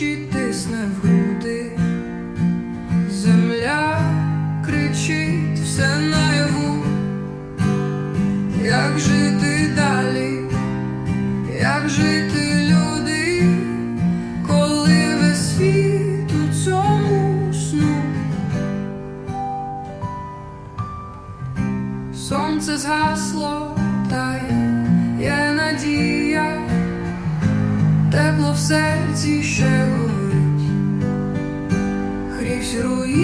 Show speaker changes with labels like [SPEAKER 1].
[SPEAKER 1] Плющі в груди, земля кричить все наяву, як жити далі, як жити люди, коли весь світ у цьому сну? Сонце згасло, та є надія серці ще горить, хрісь руї.